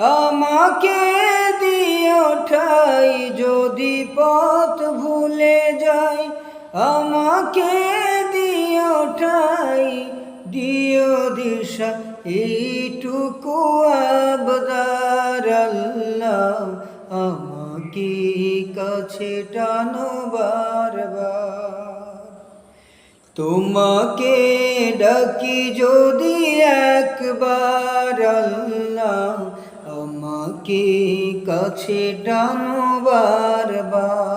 আমাকে দিও ঠাই যদি পথ ভুলে যাই, আমাকে দিও ঠাই দিও দিশা, এইটুকু আবদার আল্লাহ আমাকে কাছে টানো বারবার। তোমাকে ডাকি যদি একবার আল্লাহ কাছে টানো বারবার।